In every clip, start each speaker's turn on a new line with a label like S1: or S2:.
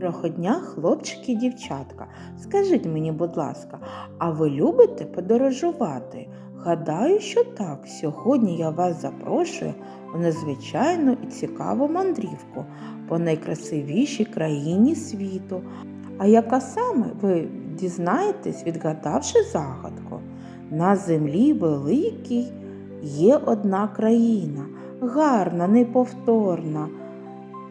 S1: Доброго дня, хлопчики і дівчатка. Скажіть мені, будь ласка, а ви любите подорожувати? Гадаю, що так. Сьогодні я вас запрошую у незвичайну і цікаву мандрівку по найкрасивішій країні світу. А яка саме ви дізнаєтесь, відгадавши загадку? На землі великій є одна країна, гарна, неповторна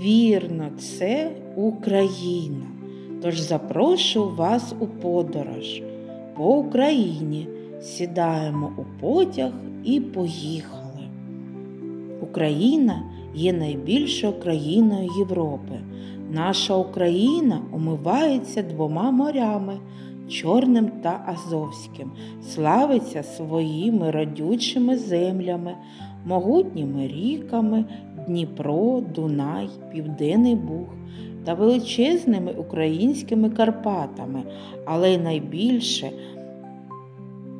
S1: Вірно, це Україна. Тож запрошую вас у подорож. По Україні сідаємо у потяг і поїхали. Україна є найбільшою країною Європи. Наша Україна омивається двома морями Чорним та Азовським, славиться своїми родючими землями, могутніми ріками, Дніпро, Дунай, Південний Буг та величезними українськими Карпатами, але й найбільше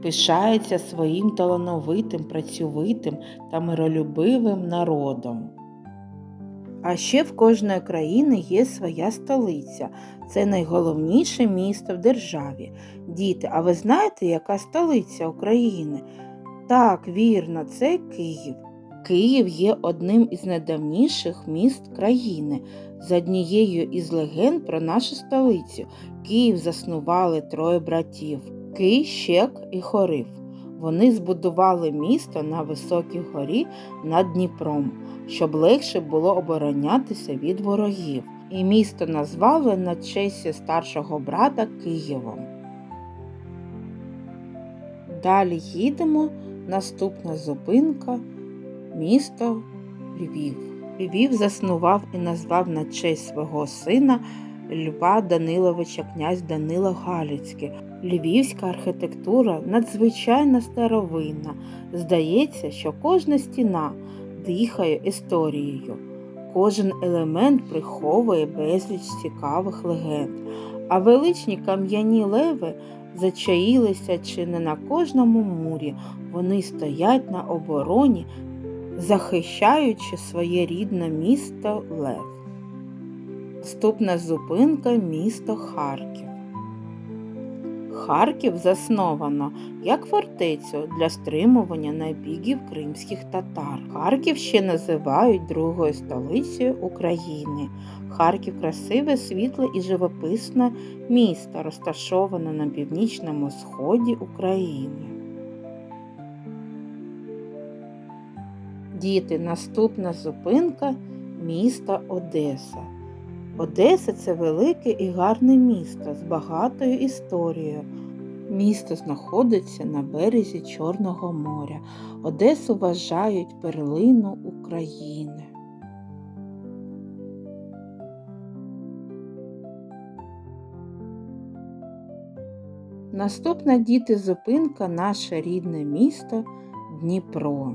S1: пишається своїм талановитим, працьовитим та миролюбивим народом. А ще в кожної країни є своя столиця. Це найголовніше місто в державі. Діти, а ви знаєте, яка столиця України? Так, вірно, це Київ. Київ є одним із найдавніших міст країни. За однією із легенд про нашу столицю Київ заснували троє братів Кий, Щек і Хорив. Вони збудували місто на високій горі над Дніпром, щоб легше було оборонятися від ворогів. І місто назвали на честь старшого брата Києвом. Далі їдемо. Наступна зупинка місто Львів. Львів заснував і назвав на честь свого сина Льва Даниловича князь Данило Галицький. Львівська архітектура надзвичайно старовинна. Здається, що кожна стіна дихає історією. Кожен елемент приховує безліч цікавих легенд, а величні кам'яні леви зачаїлися чи не на кожному мурі. Вони стоять на обороні захищаючи своє рідне місто Лев. Наступна зупинка місто Харків. Харків засновано як фортецю для стримування набігів кримських татар. Харків ще називають другою столицею України. Харків красиве, світле і живописне місто, розташоване на північному сході України. Діти, наступна зупинка міста Одеса. Одеса це велике і гарне місто з багатою історією. Місто знаходиться на березі Чорного моря. Одесу вважають перлину України. Наступна діти зупинка наше рідне місто Дніпро.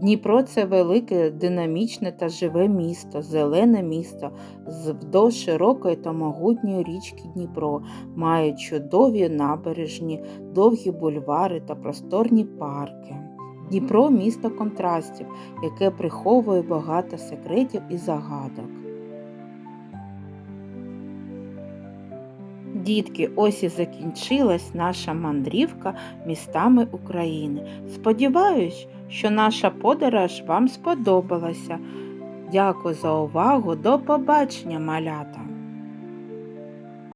S1: Дніпро це велике, динамічне та живе місто, зелене місто вздовж широкої та могутньої річки Дніпро, має чудові набережні, довгі бульвари та просторні парки. Дніпро місто контрастів, яке приховує багато секретів і загадок. Дітки, ось і закінчилась наша мандрівка містами України. Сподіваюсь, що наша подорож вам сподобалася. Дякую за увагу. До побачення, малята!